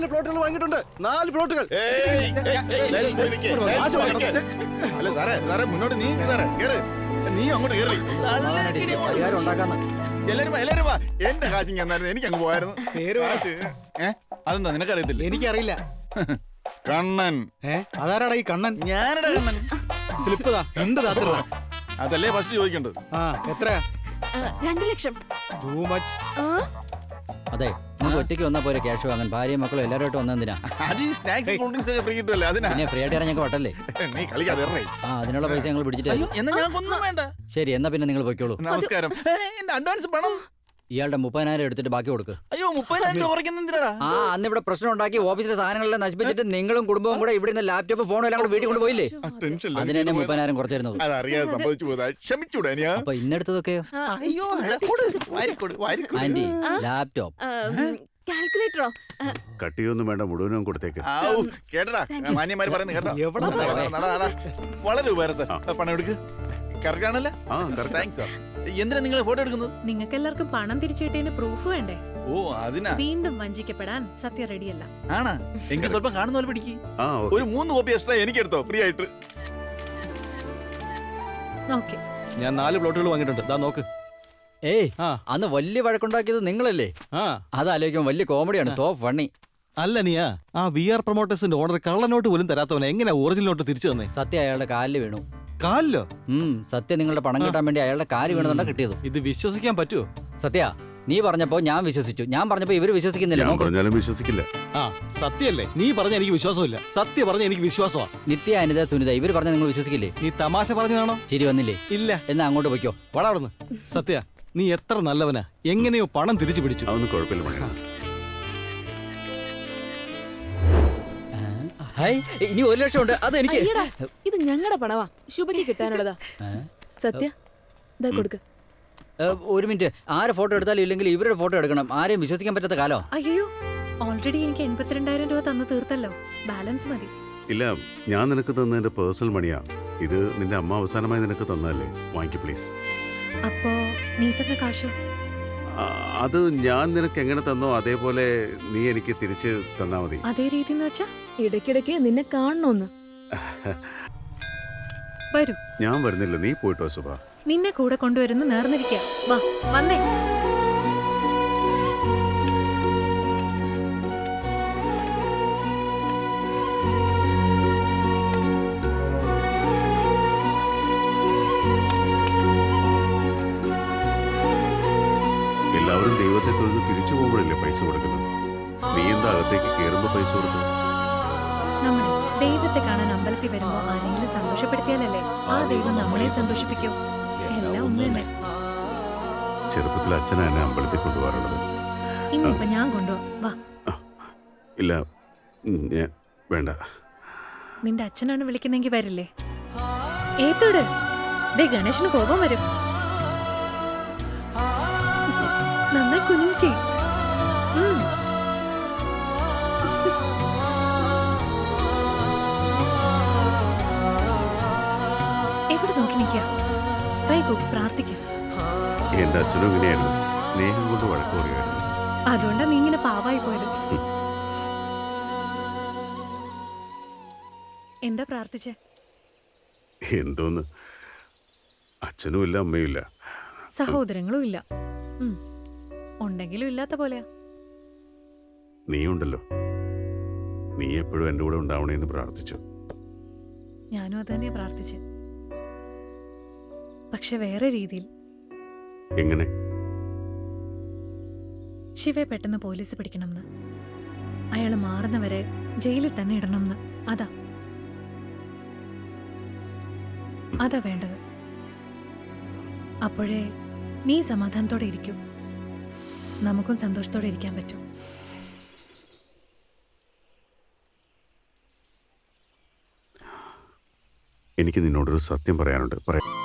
പ്ലോട്ടുകൾ വാങ്ങിയിട്ടുണ്ട് നാല് പ്ലോട്ടുകൾ. അല്ല സാറേ സാറേ മുന്നോട്ട് നീങ്ങി സാറേ കേറ് നീ അങ്ങോട്ട് കേറി പരിഹാരം ഉണ്ടാക്കാന്ന് എല്ലാരും വാ, എല്ലാരും വാ എന്റെ കാച്ചിങ് എന്നായിരുന്നു എനിക്ക് അങ്ങ് പോയായിരുന്നു പേര് പറ. ഏ അതെന്താ നിനക്കറിയത്തില്ല എനിക്കറിയില്ല കണ്ണൻ ഏ അതാരാടാ ഈ കണ്ണൻ ഞാനടാ കണ്ണൻ സ്ലിപ്പ് താ രണ്ട് താത്തിലുള്ള അതല്ലേ ഫസ്റ്റ് ചോദിക്കണ്ടത് ആ എത്രയാ ആ, രണ്ട് ലക്ഷം ടൂ മച്ച് ആ, അതെ നിങ്ങൾ ഒറ്റയ്ക്ക് വന്നാൽ പോരെ ക്യാഷ് വാങ്ങാൻ. ഭാര്യയും മക്കളും എല്ലാവരുമായിട്ട് വന്നെന്തിനാ അത് ഈ സ്നാക്സ് കൂൾ ഡ്രിങ്ക്സ് ഒക്കെ ഫ്രീ കിട്ടുമല്ലേ അതിനാ? പിന്നെ ഫ്രീ ആയിട്ട് ഇറങ്ങി ഞങ്ങൾക്ക് വട്ടല്ലേ നീ കളിക്കാതെ ഇറങ്ങി. ആ അതിനുള്ള പൈസ ഞങ്ങൾ പിടിച്ചിട്ട് അയ്യോ. എന്നാ വേണ്ട. ശരി എന്നാ പിന്നെ നിങ്ങൾ പൊയ്ക്കോളൂ. നമസ്കാരം. ഏ, എന്റെ അഡ്വാൻസ് പണം. ഇയാളുടെ മുപ്പതിനായിരം എടുത്തിട്ട് ബാക്കി കൊടുക്ക്. അയ്യോ മുപ്പതിനായിരം രൂപ ആ അന്ന് ഇവിടെ പ്രശ്നം ഉണ്ടാക്കി ഓഫീസിലെ സാധനങ്ങളെല്ലാം നശിപ്പിച്ചിട്ട് നിങ്ങളും കുടുംബവും കൂടെ ഇവിടെ നിന്ന് ലാപ്ടോപ്പ് ഫോണും എല്ലാം കൂടെ വീട്ടിൽ കൊണ്ടുപോയില്ലേ? അതിന് തന്നെ മുപ്പതിനായിരം കുറച്ചിരുന്നത് അതറിയാതെ സംഭവിച്ചു പോയതാ. ക്ഷമിച്ചൂടെ അപ്പൊ ഇന്നെടുത്തതൊക്കെയോ അയ്യോ. ആന്റി ലാപ്ടോപ്പ് കാൽക്കുലേറ്ററോ കട്ടിയൊന്നും വേണ്ട മുഴുവനും കൊടുത്തേക്ക്. കേട്ടടാ. മാന്യന്മാര് പറയുന്നത് കേട്ടോ. വളരെ ഉപകാരം സാർ പണം എടുക്കുക കറക്റ്റ് ആണല്ലേ? ആ കറക്റ്റ് താങ്ക്സ് സാർ എന്തിനാ നിങ്ങൾ ഫോട്ടോ എടുക്കുന്നത്? നിങ്ങൾക്ക് എല്ലാവർക്കും പണം തിരിച്ചു കിട്ടിയതിന് പ്രൂഫ് വേണ്ടേ? ഓ അതിനാ. വീണ്ടും വഞ്ചിക്കപ്പെടാൻ സത്യ റെഡിയല്ല ആണാ? എങ്കിൽ സ്വല്പം കാണുന്ന പോലെ പിടിക്ക്. ആ ഓ- ഒരു മൂന്ന് കോപ്പി എക്സ്ട്രാ എനിക്ക് എടുത്തോ ഫ്രീ ആയിട്ട്. ഓക്കെ. ഞാൻ നാല് പ്ലോട്ടുകൾ വാങ്ങിയിട്ടുണ്ട്. ദാ നോക്ക്. ഏയ് ആ. അന്ന് വലിയ വഴക്കുണ്ടാക്കിയത് നിങ്ങളല്ലേ? ആ. അതാലോചിക്കുമ്പോൾ വലിയ കോമഡിയാണ് സോ ഫണ്ണി അല്ല നീയാ. ആ വി ആർ പ്രൊമോട്ടേഴ്സിന്റെ ഓർഡർ കള്ളനോട്ട് പോലും തരാത്തവനെ എങ്ങനെ ഒറിജിനൽ നോട്ട് തിരിച്ചു തന്നെ? സത്യ അയാളുടെ കാലിൽ വീണു. കാലിലോ? ഉം സത്യ നിങ്ങളുടെ പണം കിട്ടാൻ വേണ്ടി അയാളുടെ കാൽ വീണതുകൊണ്ടാ കിട്ടിയത്. ഇത് വിശ്വസിക്കാൻ പറ്റുമോ സത്യ നീ പറഞ്ഞപ്പോ ഞാൻ വിശ്വസിച്ചു. ഞാൻ പറഞ്ഞപ്പോ ഇവർ വിശ്വസിക്കുന്നില്ല. ഞാൻ നോക്ക്. പറഞ്ഞാലും വിശ്വസിക്കില്ല. ആ സത്യല്ലേ? നീ പറഞ്ഞ എനിക്ക് വിശ്വാസമില്ല. സത്യ പറഞ്ഞ എനിക്ക് വിശ്വാസമാ നിത്യ അനിത സുനിത ഇവർ പറഞ്ഞ നിങ്ങൾ വിശ്വസിക്കില്ലേ? നീ തമാശ പറഞ്ഞതാണോ? ശരി വന്നില്ലേ? ഇല്ല. എന്നാ അങ്ങോട്ട് പൊയ്ക്കോ. വളർന്ന് സത്യ നീ എത്ര നല്ലവനാ. എങ്ങനെയോ പണം തിരിച്ചു പിടിച്ചു. അതൊന്നും കുഴപ്പമില്ല ഹൈ ഇനി ഒരു ലക്ഷം ഉണ്ട്. അത് എനിക്ക്. അയ്യടാ ഇത് ഞങ്ങളുടെ പണവാ. ശുഭയ്ക്ക് കിട്ടാനുള്ളതാ? സത്യ ഇതാ കൊടുക്ക്. ഏ, ഒരു മിനിറ്റ്. ആരെ ഫോട്ടോ എടുത്താലും ഇല്ലെങ്കിൽ ഇവരുടെ ഫോട്ടോ എടുക്കണം. ആരെയും വിശ്വസിക്കാൻ പറ്റാത്ത കാലോ? അയ്യോ ഓൾറെഡി എനിക്ക് എൺപത്തിരണ്ടായിരം രൂപ തന്നു തീർത്തല്ലോ. ബാലൻസ് മതി. ഇല്ല ഞാൻ നിനക്ക് തന്ന എന്റെ പേഴ്സണൽ മണിയാ ഇത് നിന്റെ അമ്മ അവസാനമായി നിനക്ക് തന്നല്ലേ വാങ്ങിക്ക് പ്ലീസ് അപ്പോ നീ തന്ന കാശോ? അത് ഞാൻ നിനക്ക് എങ്ങനെ തന്നോ അതേപോലെ നീ എനിക്ക് തിരിച്ച് തന്നാ മതി. അതേ രീതി എന്ന് വെച്ചാ ഇടയ്ക്കിടയ്ക്ക് നിന്നെ കാണണോന്ന്. വരൂ. ഞാൻ വരുന്നില്ല. നീ പോയിട്ടോ സുഭ. നിന്നെ കൂടെ കൊണ്ടുവരുന്നു നേർന്നിരിക്കാം. വാ വന്നേ. കയറുമ്പോ പൈസ കൊടുത്തു. നമ്മൾ ദൈവത്തെ കാണാൻ അമ്പലത്തിൽ വരുമ്പോൾ ആരെങ്കിലും സന്തോഷപ്പെടുത്തിയാലല്ലേ? ആ ദൈവം നമ്മളെ സന്തോഷിപ്പിക്കും. എല്ലാം ഒന്ന് തന്നെ. ചെറുപ്പത്തിൽ അച്ഛനാ എന്നെ അമ്പലത്തിൽ കൊണ്ടുപോകാറുള്ളത്. ഇനിയിപ്പൊ ഞാൻ കൊണ്ടുപോവാ വാ. ഇല്ല ഞാൻ വേണ്ട. നിന്റെ അച്ഛനാണ് വിളിക്കുന്നെങ്കിൽ വരില്ലേ? ഏത്തോട്? ദേ ഗണേശന് കോപം വരും. നന്നായി കുഞ്ഞു ചെയ് എന്റെ അച്ഛനും ഇങ്ങനെയായിരുന്നു. സ്നേഹം കൊണ്ട് വഴക്ക് പറയുമായിരുന്നു. അതുകൊണ്ടാ നീ ഇങ്ങനെ പാവായി പോയത്. എന്താ പ്രാർത്ഥിച്ചേ? എന്തോന്ന്? അച്ഛനും ഇല്ല അമ്മയും ഇല്ല. സഹോദരങ്ങളും ഇല്ല. ഉണ്ടെങ്കിലും ഇല്ലാത്ത പോലെയാ. നീ ഉണ്ടല്ലോ. നീ എപ്പോഴും എന്റെ കൂടെ ഉണ്ടാവണേന്ന് പ്രാർത്ഥിച്ചു. ഞാനും അത് തന്നെയാ പ്രാർത്ഥിച്ചു. പക്ഷെ വേറെ രീതിയിൽ. എങ്ങനെ? ശിവയെ പെട്ടെന്ന് പോലീസ് പിടിക്കണമെന്ന്. അയാൾ മാറുന്നവരെ ജയിലിൽ തന്നെ ഇടണമെന്ന്. അതാ. അതാ വേണ്ടത്. അപ്പോഴേ നീ സമാധാനത്തോടെ ഇരിക്കും. നമുക്കും സന്തോഷത്തോടെ ഇരിക്കാൻ പറ്റും. എനിക്ക് നിന്നോടൊരു സത്യം പറയാനുണ്ട്. പറയാം.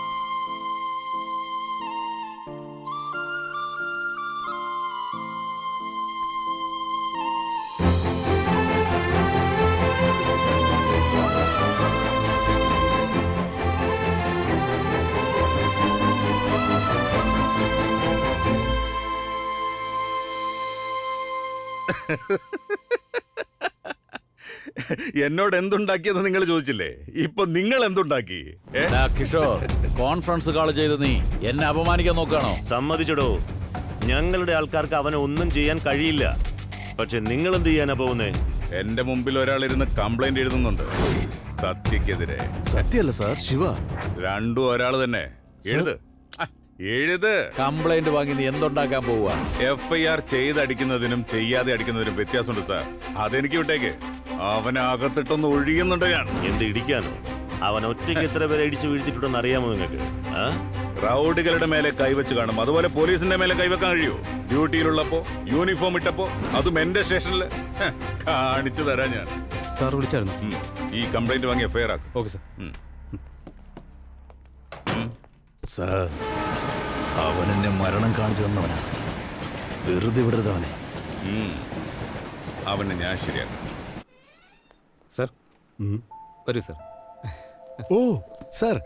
എന്നോട് എന്തുണ്ടാക്കിയെന്ന് നിങ്ങൾ ചോദിച്ചില്ലേ? ഇപ്പൊ നിങ്ങൾ എന്തുണ്ടാക്കി കിഷോർ കോൺഫറൻസ് കാൾ ചെയ്ത് നീ എന്നെ അപമാനിക്കാൻ നോക്കാണോ സമ്മതിച്ചടോ. ഞങ്ങളുടെ ആൾക്കാർക്ക് അവനെ ഒന്നും ചെയ്യാൻ കഴിയില്ല. പക്ഷെ നിങ്ങൾ എന്ത് ചെയ്യാനാ പോകുന്നേ? എന്റെ മുമ്പിൽ ഒരാൾ ഇരുന്ന് കംപ്ലൈന്റ് എഴുതുന്നുണ്ട്. സത്യക്കെതിരെ. സത്യല്ല സാർ ശിവ. രണ്ടും ഒരാൾ തന്നെ. എഴുത്. എഴുത്. കംപ്ലൈന്റ് വാങ്ങി നീ എന്തുണ്ടാക്കാൻ പോവുക? എഫ് ഐ ആർ ചെയ്തടിക്കുന്നതിനും ചെയ്യാതെ അടിക്കുന്നതിനും വ്യത്യാസമുണ്ട് സാർ. അതെനിക്ക് വിട്ടേക്ക്. അവനെ അകത്തിട്ടൊന്ന് ഒഴിയുന്നുണ്ട് ഞാൻ. എന്ത് ഇടിക്കാനോ? അവൻ ഒറ്റയ്ക്ക് എത്ര പേരെ ഇടിച്ചു വീഴ്ത്തിയിട്ടുണ്ടെന്ന് അറിയാമോ നിങ്ങൾക്ക്? ആ? റൗഡികളുടെ മേലെ കൈവച്ച് കാണും. അതുപോലെ പോലീസിന്റെ മേലെ കൈവെക്കാൻ കഴിയൂ? ഡ്യൂട്ടിയിലുള്ളപ്പോ യൂണിഫോം ഇട്ടപ്പോ അതും എന്റെ സ്റ്റേഷനിൽ ഹെ, കാണിച്ചു തരാം ഞാൻ. സാർ വിളിച്ചായിരുന്നു. ഉം. ഈ കംപ്ലൈന്റ് വാങ്ങി എഫ്ഐആർ ആക്കും. Okay sir. സാർ അവൻ എന്നെ മരണം കാണിച്ചു തന്നവനാ. വെറുതെ വിടരുത് അവനെ. അവനെ ഞാൻ ശരിയാക്കും. സർ. വരൂ സർ. ഓ സർ.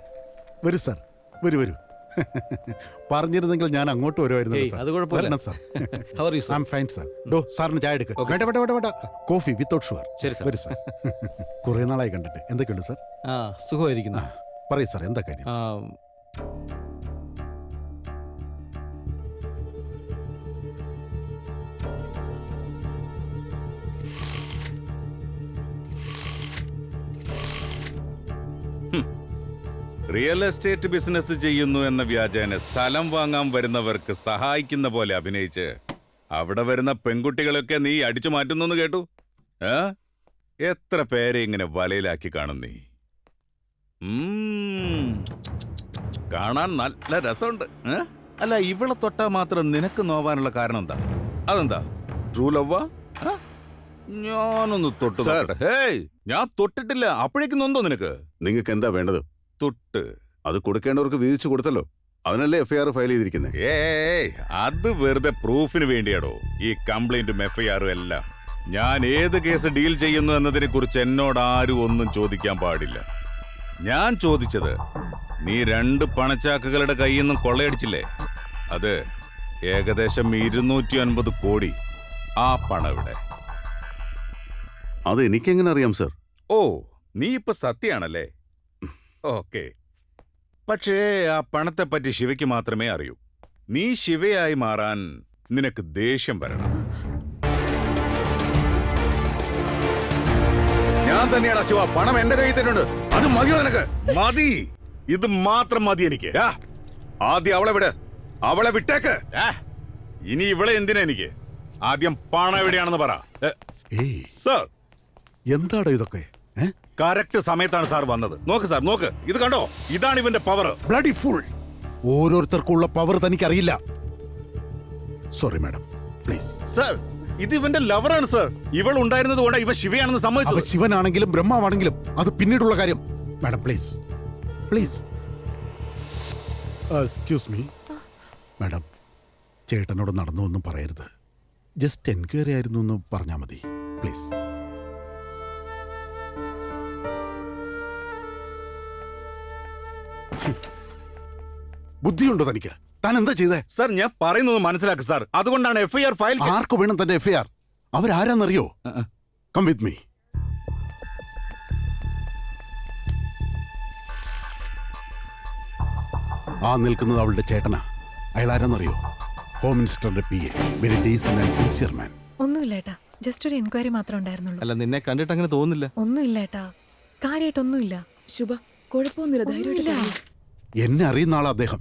വരൂ സർ. വരൂ വരൂ. പറഞ്ഞിരുന്നെങ്കിൽ ഞാൻ അങ്ങോട്ട് വരുമായിരുന്നു സർ? I fine sir. ഡോ സാറിന് ചായ എടുക്കുക വേണ്ട വേണ്ട വേണ്ട വേണ്ട. കോഫി വിത്തൗട്ട് ഷുഗർ ശരി, സർ വരൂ സർ. കുറേ നാളായി കണ്ടിട്ട്. എന്തൊക്കെയുണ്ട് സർ? ആ സുഖമായിരിക്കുന്നു. ആ പറയൂ സർ. എന്താ കാര്യം? റിയൽ എസ്റ്റേറ്റ് ബിസിനസ് ചെയ്യുന്നു എന്ന വ്യാജേന സ്ഥലം വാങ്ങാൻ വരുന്നവർക്ക് സഹായിക്കുന്ന പോലെ അഭിനയിച്ച് അവിടെ വരുന്ന പെൺകുട്ടികളൊക്കെ നീ അടിച്ചു മാറ്റുന്നു കേട്ടു? ഏ? എത്ര പേരെ ഇങ്ങനെ വലയിലാക്കി കാണും നീ. കാണാൻ നല്ല രസമുണ്ട്. അല്ല ഇവളെ തൊട്ടാ മാത്രം നിനക്ക് നോവാനുള്ള കാരണം എന്താ? അതെന്താ? ട്രൂ ലവ്വാ? ഞാനൊന്ന് തൊട്ടു. ഹേയ് ഞാൻ തൊട്ടിട്ടില്ല. അപ്പോഴേക്കും നൊന്തോ നിനക്ക്? നിങ്ങൾക്ക് എന്താ വേണ്ടത്? തൊട്ട്. അത് കൊടുക്കേണ്ടവർക്ക് വീതിച്ചു കൊടുത്തല്ലോ. അവനല്ലേ എഫ്ഐആർ ഫയൽ ചെയ്തിരിക്കുന്നത് ഏയ് അത് വെറുതെ പ്രൂഫിന് വേണ്ടിയാടോ? ഈ കംപ്ലൈന്റും എഫ്ഐആറും എല്ലാം. ഞാൻ ഏത് കേസ് ഡീൽ ചെയ്യുന്നു എന്നതിനെ കുറിച്ച് എന്നോട് ആരും ഒന്നും ചോദിക്കാൻ പാടില്ല. ഞാൻ ചോദിച്ചത് നീ രണ്ട് പണച്ചാക്കുകളുടെ കയ്യിൽ നിന്നും കൊള്ളയടിച്ചില്ലേ? അത് ഏകദേശം ഇരുന്നൂറ്റി അൻപത് കോടി ആ പണവിടെ. അത് എനിക്കെങ്ങനെ അറിയാം സർ? ഓ നീ ഇപ്പൊ സത്യാണല്ലേ ഓക്കെ. പക്ഷേ ആ പണത്തെപ്പറ്റി ശിവയ്ക്ക് മാത്രമേ അറിയൂ. നീ ശിവയായി മാറാൻ നിനക്ക് ദേഷ്യം വരണം. ഞാൻ തന്നെയാണ് ശിവ. പണം എന്റെ കയ്യിൽ തന്നെയുണ്ട്. അത് മതിയോ നിനക്ക്? മതി. ഇത് മാത്രം മതി എനിക്ക്. ആദ്യം അവളെ വിട്. അവളെ വിട്ടേക്ക്. ഇനി ഇവളെ എന്തിനാ എനിക്ക്? ആദ്യം പണം എവിടെയാണെന്ന് പറ. ഏ, ഏയ്. സർ. എന്താടോ ഇതൊക്കെ? കറക്റ്റ് സമയത്താണ് സാർ വന്നത്. നോക്ക് സാർ നോക്ക്. ഇത് കണ്ടോ? ഇതാണ് ഇവന്റെ പവർ ബ്ലഡി ഫുൾ ഓരോരുത്തർക്കുള്ള പവർ തനിക്കറിയില്ല. സോറി മാഡം പ്ലീസ് സർ ഇത് ഇവന്റെ ലവറാണ് സർ ഇവൾ ഉണ്ടായിരുന്നത് കൊണ്ട് ഇവ ശിവയാണെന്ന് അവ സമ്മതിച്ചത് ശിവനാണെങ്കിലും ബ്രഹ്മാവാണെങ്കിലും അത് പിന്നീടുള്ള കാര്യം. Madam please please excuse me madam ചേട്ടനോട് നടന്നു ഒന്നും പറയരുത്. ജസ്റ്റ് എൻക്വയറി ആയിരുന്നു എന്ന് പറഞ്ഞാൽ മതി. പ്ലീസ് ബുദ്ധിയുണ്ടോ തനിക്ക്? താൻ എന്താ ചെയ്തേ? സർ ഞാൻ പറയുന്നത് മനസ്സിലാക്കി സാർ. അതുകൊണ്ടാണ് എഫ്ഐആർ ഫയൽ ചെയ്തത് ആർക്ക് വേണം തന്റെ എഫ്ഐആർ ഐ ആർ അവരാരാന്നറിയോ? കം വിത്ത് മീ ആ നിൽക്കുന്നത് അവളുടെ ചേട്ടനാ. അയാൾ ആരാന്നറിയോ home മിനിസ്റ്ററുടെ P A very decent and sincere man ഒന്നുമില്ല ഏട്ടാ. ജസ്റ്റ് ഒരു എൻക്വയറി മാത്രമേ ഉണ്ടായിരുന്നുള്ളൂ. അല്ല നിന്നെ കണ്ടിട്ട് അങ്ങനെ തോന്നുന്നില്ല. ഒന്നുമില്ല ഏട്ടാ. കാര്യമായിട്ടൊന്നുമില്ല ശുഭ കുഴപ്പമൊന്നുമില്ല എന്നെ അറിയുന്ന ആളാ അദ്ദേഹം.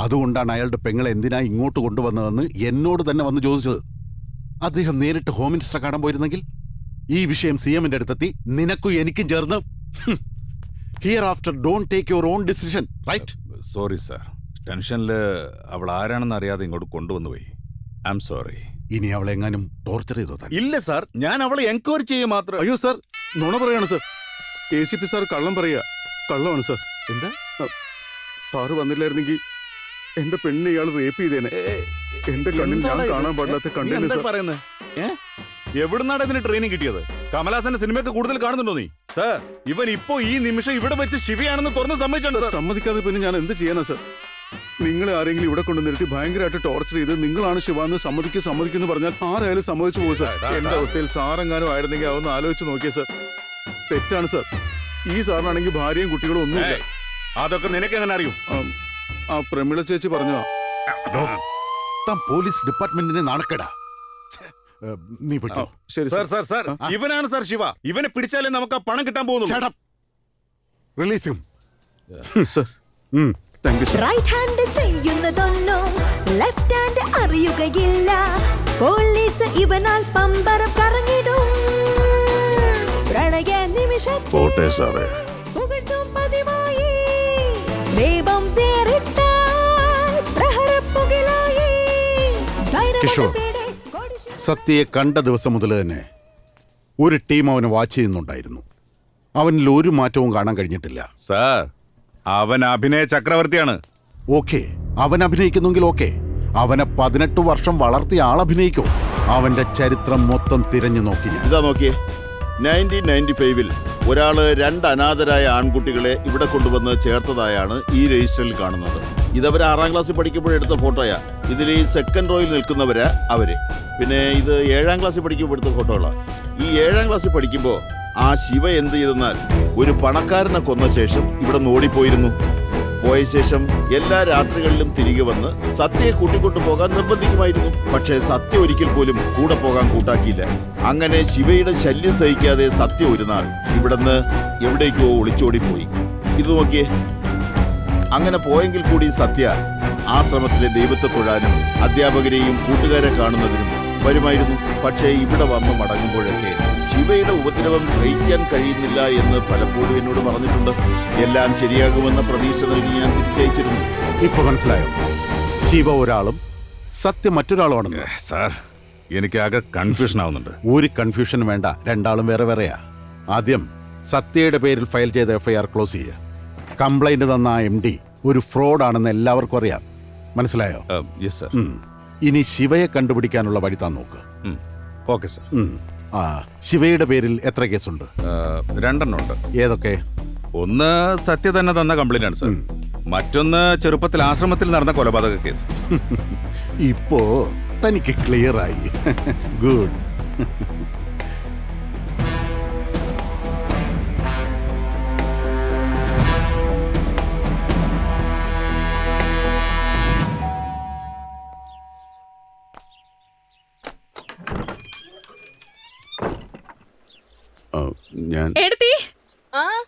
അതുകൊണ്ടാണ് അയാളുടെ പെങ്ങളെ എന്തിനാ ഇങ്ങോട്ട് കൊണ്ടുവന്നതെന്ന് എന്നോട് തന്നെ വന്ന് ചോദിച്ചത്. അദ്ദേഹം നേരിട്ട് ഹോം മിനിസ്റ്റർ കാണാൻ പോയിരുന്നെങ്കിൽ ഈ വിഷയം സി എമ്മിന്റെ അടുത്തെത്തി നിനക്കും എനിക്കും ചേർന്ന് hereafter don't take your own decision right sorry sir ടെൻഷനിൽ അവൾ ആരാണെന്ന് അറിയാതെ ഇങ്ങോട്ട് കൊണ്ടുവന്നു പോയി ഐ എം സോറി ഇനി അവളെ എങ്ങാനും ടോർച്ചർ ചെയ്തോ ഇല്ല സാർ ഞാൻ അവളെ എൻക്വയറി ചെയ്യുക മാത്രം അയ്യോ സർ നുണ പറയാണ് sir A C P sir കള്ളം പറയാ. കള്ളമാണ് സാർ. എന്താ? സാറ് വന്നില്ലായിരുന്നെങ്കിൽ എന്റെ പെണ്ണിനെ ഇയാൾ റേപ്പ് ചെയ്തേനെ. എന്റെ കണ്ണിൽ ഞാൻ കാണാൻ പാടില്ലാത്ത കണ്ടില്ല പറയുന്നത്? എവിടുന്നാണ് ഇതിന് ട്രെയിനിങ് കിട്ടിയത്? കമലഹാസന്റെ സിനിമയൊക്കെ കൂടുതൽ കാണുന്നുണ്ടോ നീ? സർ ഇവൻ ഇപ്പോ ഈ നിമിഷം ഇവിടെ വെച്ച് ശിവയാണെന്ന് തുറന്ന് സാർ സമ്മതിക്കാതെ പിന്നെ ഞാൻ എന്ത് ചെയ്യാനാ സർ? നിങ്ങൾ ആരെങ്കിലും ഇവിടെ കൊണ്ടു നിർത്തി ഭയങ്കരമായിട്ട് ടോർച്ചർ ചെയ്ത് നിങ്ങളാണ് ശിവ എന്ന് സമ്മതിക്കും സമ്മതിക്കുന്നു പറഞ്ഞാൽ ആരായാലും സമ്മതിച്ചു പോകും സാർ. എന്റെ അവസ്ഥയിൽ സാറെങ്ങാനും ആയിരുന്നെങ്കിൽ അതൊന്ന് ആലോചിച്ച് നോക്കിയാ സാർ. തെറ്റാണ് സാർ. ഈ സാറിനാണെങ്കിൽ ഭാര്യയും കുട്ടികളും ഒന്നുമില്ല. ഏയ്, അതൊക്കെ നിനക്ക് എങ്ങനെ അറിയും? ആ, ആ പ്രമിള ചേച്ചി പറഞ്ഞോ താൻ പോലീസ് ഡിപ്പാർട്ട്മെന്റിനെ നാണക്കേടാ? നീ ആ, പറ്റോ ശരി സാർ സാർ. സാർ സാർ ഇവനാണ് സാർ ശിവ. ഇവനെ പിടിച്ചാലേ നമുക്ക് ആ പണം കിട്ടാൻ പോകുന്നു release sir. Thank you sir right hand ചെയ്യുന്നതൊന്നും left hand അറിയുകയില്ല. പോലീസ് ഇവനാൽ പമ്പരം കറങ്ങിടും പോട്ടെ സാറേ. പതിവായി. ദൈവം വേറിട്ടാൽ പ്രഹരപ്പുകിലായി. കിഷോർ. സത്യയെ കണ്ട ദിവസം മുതൽ തന്നെ ഒരു ടീം അവനെ വാച്ച് ചെയ്യുന്നുണ്ടായിരുന്നു. അവനിൽ ഒരു മാറ്റവും കാണാൻ കഴിഞ്ഞിട്ടില്ല. സാർ അവൻ അഭിനയ ചക്രവർത്തിയാണ്. ഓക്കെ അവൻ അഭിനയിക്കുന്നെങ്കിൽ ഓക്കെ. അവനെ പതിനെട്ട് വർഷം വളർത്തിയ ആൾ അഭിനയിക്കോ അവന്റെ ചരിത്രം മൊത്തം തിരഞ്ഞു നോക്കി ഞാൻ. ഇതാ നോക്കിയേ. നയന്റീൻ നയന്റി ഫൈവിൽ ഒരാൾ രണ്ട് അനാഥരായ ആൺകുട്ടികളെ ഇവിടെ കൊണ്ടുവന്ന് ചേർത്തതായാണ് ഈ രജിസ്റ്ററിൽ കാണുന്നത്. ഇതവർ ആറാം ക്ലാസ്സിൽ പഠിക്കുമ്പോഴെടുത്ത ഫോട്ടോയാ. ഇതിൽ ഈ സെക്കൻഡ് റോയിൽ നിൽക്കുന്നവരാ അവർ. പിന്നെ ഇത് ഏഴാം ക്ലാസ്സിൽ പഠിക്കുമ്പോൾ എടുത്ത ഫോട്ടോകളാണ് ഈ ഏഴാം ക്ലാസ്സിൽ പഠിക്കുമ്പോൾ ആ ശിവ എന്ത് ചെയ്തെന്നാൽ ഒരു പണക്കാരനെ കൊന്ന ശേഷം ഇവിടെ നിന്ന് ഓടിപ്പോയിരുന്നു. പോയ ശേഷം എല്ലാ രാത്രികളിലും തിരികെ വന്ന് സത്യയെ കൂട്ടിക്കൊണ്ടു പോകാൻ നിർബന്ധിക്കുമായിരുന്നു. പക്ഷേ സത്യ ഒരിക്കൽ പോലും കൂടെ പോകാൻ കൂട്ടാക്കിയില്ല. അങ്ങനെ ശിവയുടെ ശല്യം സഹിക്കാതെ സത്യ ഒരു നാൾ ഇവിടുന്ന് എവിടേക്കോ ഒളിച്ചോടിപ്പോയി. ഇത് നോക്കിയേ. അങ്ങനെ പോയെങ്കിൽ കൂടി സത്യ ആശ്രമത്തിലെ ദൈവത്തെ തൊഴാനും അധ്യാപകരെയും കൂട്ടുകാരെ കാണുന്നതിനും വരുമായിരുന്നു. പക്ഷേ ഇവിടെ വന്ന് മടങ്ങുമ്പോഴൊക്കെ ശിവയുടെ ഉപദ്രവം സഹിക്കാൻ കഴിയുന്നില്ല എന്ന് പലപ്പോഴും എന്നോട് പറഞ്ഞിട്ടുണ്ട്. എല്ലാം ശരിയാകുമെന്ന പ്രതീക്ഷ നൽകി ഞാൻ തിരിച്ചയച്ചിരുന്നു. ഇപ്പൊ മനസ്സിലായോ? ശിവ ഒരാളും സത്യം മറ്റൊരാളുമാണ് സാർ എനിക്കാകെ കൺഫ്യൂഷൻ ആവുന്നുണ്ട്. ഒരു കൺഫ്യൂഷൻ വേണ്ട രണ്ടാളും വേറെ വേറെയാ. ആദ്യം സത്യയുടെ പേരിൽ ഫയൽ ചെയ്ത എഫ്ഐആർ ക്ലോസ് ചെയ്യുക കംപ്ലൈന്റ് തന്ന ആ എം ഡി ഒരു ഫ്രോഡാണെന്ന് എല്ലാവർക്കും അറിയാം. മനസ്സിലായോ? യെസ് സർ ഇനി ശിവയെ കണ്ടുപിടിക്കാനുള്ള വഴി താൻ നോക്ക്. Okay sir. ആ ശിവയുടെ പേരിൽ എത്ര കേസുണ്ട്? രണ്ടെണ്ണം ഉണ്ട് ഏതൊക്കെ? ഒന്ന് സത്യ തന്നെ തന്ന കംപ്ലൈന്റ് ആണ് സാർ മറ്റൊന്ന് ചെറുപ്പത്തിൽ ആശ്രമത്തിൽ നടന്ന കൊലപാതക കേസ്. ഇപ്പോ തനിക്ക് ക്ലിയർ ആയി ഗുഡ്. ഞാൻ എടുത്തി. ആ.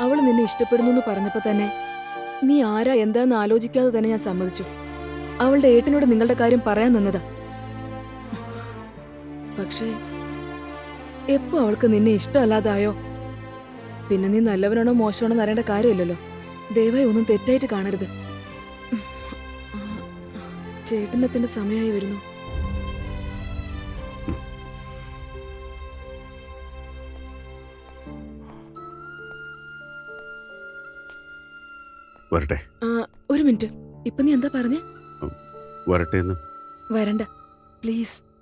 അവൾ നിന്നെ ഇഷ്ടപ്പെടുന്നു എന്ന് പറഞ്ഞപ്പോ തന്നെ നീ ആരാ എന്താന്ന് ആലോചിക്കാതെ തന്നെ ഞാൻ സമ്മതിച്ചു. അവളുടെ ഏട്ടനോട് നിങ്ങളുടെ കാര്യം പറയാൻ നിന്നതാ. പക്ഷേ എപ്പോ അവൾക്ക് നിന്നെ ഇഷ്ടമല്ലാതായോ? പിന്നെ നീ നല്ലവനാണോ മോശമാണോ എന്ന് അറിയേണ്ട കാര്യമില്ലല്ലോ. ദയവായി ഒന്നും തെറ്റായിട്ട് കാണരുത്. ചേട്ടനത്തിന്റെ സമയമായി വരുന്നു? വരട്ടെ. ഒരു മിനിറ്റ്. ഇപ്പൊ നീ എന്താ പറഞ്ഞേ? വരട്ടെ എന്ന്. വരണ്ട. പ്ലീസ്.